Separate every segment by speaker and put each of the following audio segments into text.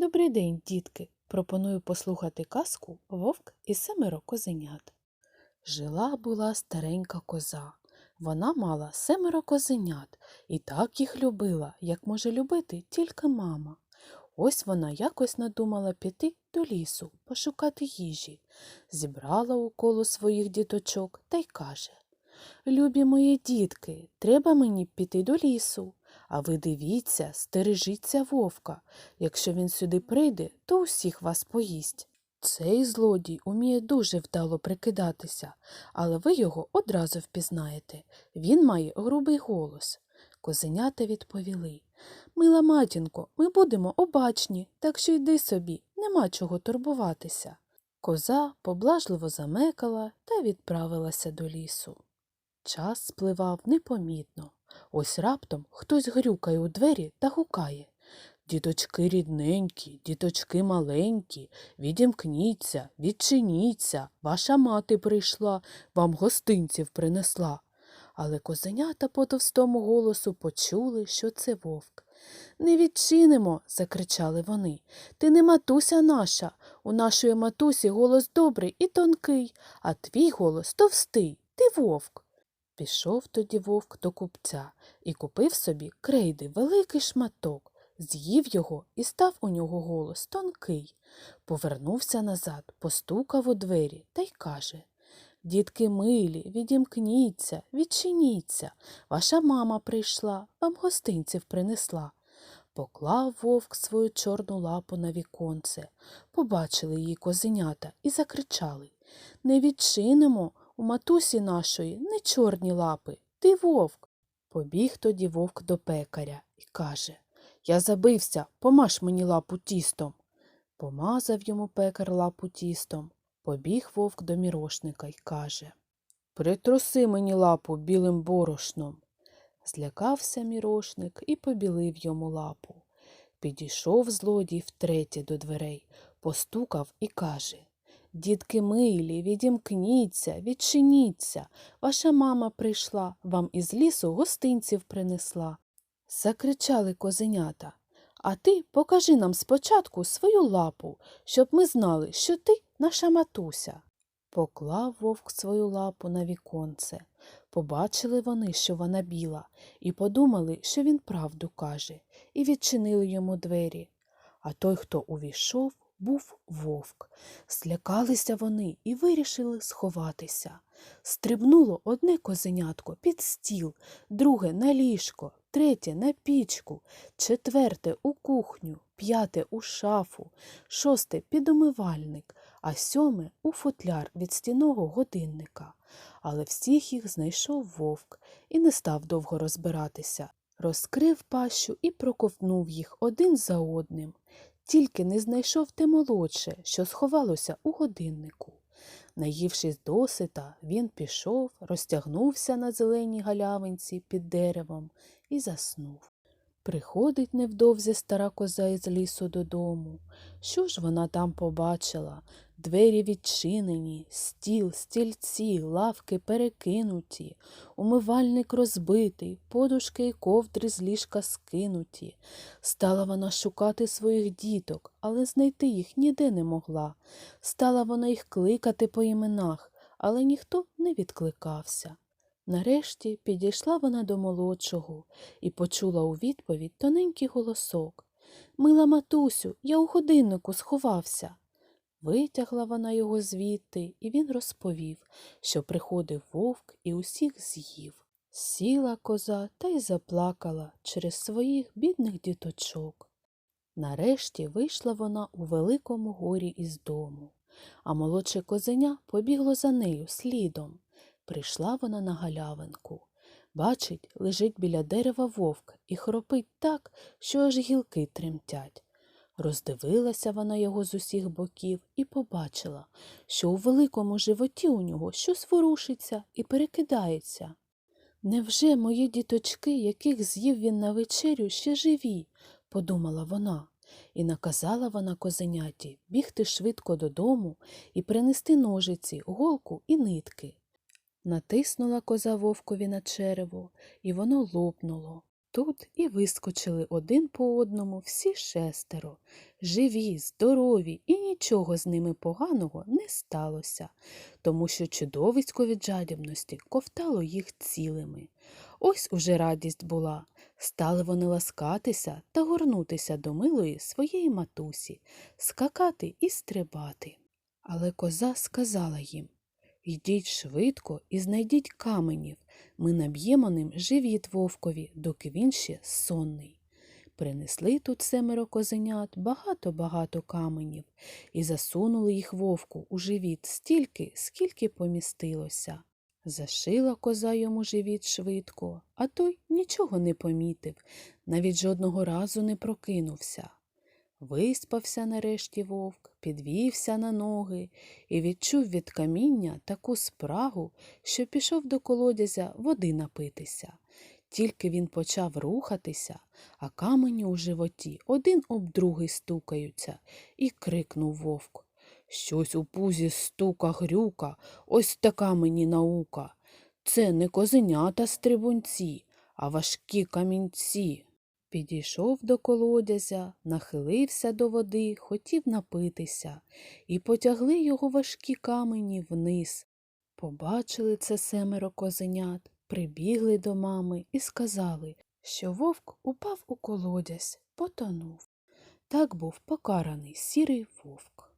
Speaker 1: Добрий день, дітки! Пропоную послухати казку Вовк і семеро козенят. Жила була старенька коза. Вона мала семеро козенят і так їх любила, як може любити тільки мама. Ось вона якось надумала піти до лісу, пошукати їжі. Зібрала у коло своїх діточок та й каже Любі мої дітки, треба мені піти до лісу. А ви дивіться, стережіться вовка. Якщо він сюди прийде, то усіх вас поїсть. Цей злодій уміє дуже вдало прикидатися, але ви його одразу впізнаєте. Він має грубий голос. Козенята відповіли Мила матінко, ми будемо обачні, так що йди собі, нема чого турбуватися. Коза поблажливо замекала та відправилася до лісу. Час спливав непомітно. Ось раптом хтось грюкає у двері та гукає. Діточки рідненькі, діточки маленькі, відімкніться, відчиніться, ваша мати прийшла, вам гостинців принесла. Але козенята по товстому голосу почули, що це вовк. Не відчинимо, закричали вони. Ти не матуся наша. У нашої матусі голос добрий і тонкий, а твій голос товстий, ти вовк. Пішов тоді вовк до купця і купив собі крейди великий шматок, з'їв його і став у нього голос тонкий. Повернувся назад, постукав у двері та й каже Дітки милі, відімкніться, відчиніться. Ваша мама прийшла, вам гостинців принесла. Поклав вовк свою чорну лапу на віконце. Побачили її козенята і закричали Не відчинимо. У матусі нашої не чорні лапи, ти вовк. Побіг тоді вовк до пекаря і каже Я забився, помаж мені лапу тістом. Помазав йому пекар лапу тістом. Побіг вовк до мірошника й каже Притруси мені лапу білим борошном. Злякався мірошник і побілив йому лапу. Підійшов злодій втретє до дверей, постукав і каже Дітки милі, відімкніться, відчиніться. Ваша мама прийшла, вам із лісу гостинців принесла. Закричали козенята. А ти покажи нам спочатку свою лапу, щоб ми знали, що ти наша матуся. Поклав вовк свою лапу на віконце. Побачили вони, що вона біла, і подумали, що він правду каже, і відчинили йому двері. А той, хто увійшов, був вовк. Злякалися вони і вирішили сховатися. Стрибнуло одне козенятко під стіл, друге на ліжко, третє на пічку, четверте у кухню, п'яте у шафу, шосте під умивальник, а сьоме у футляр від стіного годинника. Але всіх їх знайшов вовк і не став довго розбиратися. Розкрив пащу і проковтнув їх один за одним. Тільки не знайшов те молодше, що сховалося у годиннику. Наївшись досита, він пішов, розтягнувся на зеленій галявинці під деревом і заснув. Приходить невдовзі стара коза із лісу додому. Що ж вона там побачила? Двері відчинені, стіл, стільці, лавки перекинуті, умивальник розбитий, подушки й ковдри з ліжка скинуті. Стала вона шукати своїх діток, але знайти їх ніде не могла. Стала вона їх кликати по іменах, але ніхто не відкликався. Нарешті підійшла вона до молодшого і почула у відповідь тоненький голосок. Мила матусю, я у годиннику сховався. Витягла вона його звідти, і він розповів, що приходив вовк і усіх з'їв. Сіла коза та й заплакала через своїх бідних діточок. Нарешті вийшла вона у великому горі із дому, а молодше козеня побігло за нею слідом. Прийшла вона на галявинку. Бачить, лежить біля дерева вовк і хропить так, що аж гілки тремтять. Роздивилася вона його з усіх боків і побачила, що у великому животі у нього щось ворушиться і перекидається. Невже мої діточки, яких з'їв він на вечерю, ще живі? подумала вона, і наказала вона козеняті бігти швидко додому і принести ножиці, голку і нитки. Натиснула коза вовкові на черево, і воно лопнуло. Тут і вискочили один по одному всі шестеро, живі, здорові, і нічого з ними поганого не сталося, тому що чудовисько від жадібності ковтало їх цілими. Ось уже радість була. Стали вони ласкатися та горнутися до милої своєї матусі, скакати і стрибати. Але коза сказала їм Йдіть швидко і знайдіть каменів, ми наб'ємо ним живіт вовкові, доки він ще сонний. Принесли тут семеро козенят багато-багато каменів і засунули їх вовку у живіт стільки, скільки помістилося. Зашила коза йому живіт швидко, а той нічого не помітив, навіть жодного разу не прокинувся. Виспався нарешті вовк, підвівся на ноги і відчув від каміння таку спрагу, що пішов до колодязя води напитися. Тільки він почав рухатися, а камені у животі один об другий стукаються, і крикнув вовк. Щось у пузі стука грюка, ось така мені наука. Це не козенята стрибунці, а важкі камінці. Підійшов до колодязя, нахилився до води, хотів напитися, і потягли його важкі камені вниз. Побачили це семеро козенят, прибігли до мами і сказали, що вовк упав у колодязь, потонув. Так був покараний сірий вовк.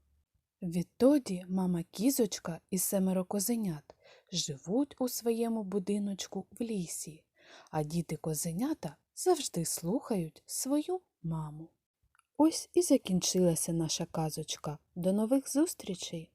Speaker 1: Відтоді мама кізочка і семеро козенят живуть у своєму будиночку в лісі, а діти козенята завжди слухають свою маму. Ось і закінчилася наша казочка. До нових зустрічей!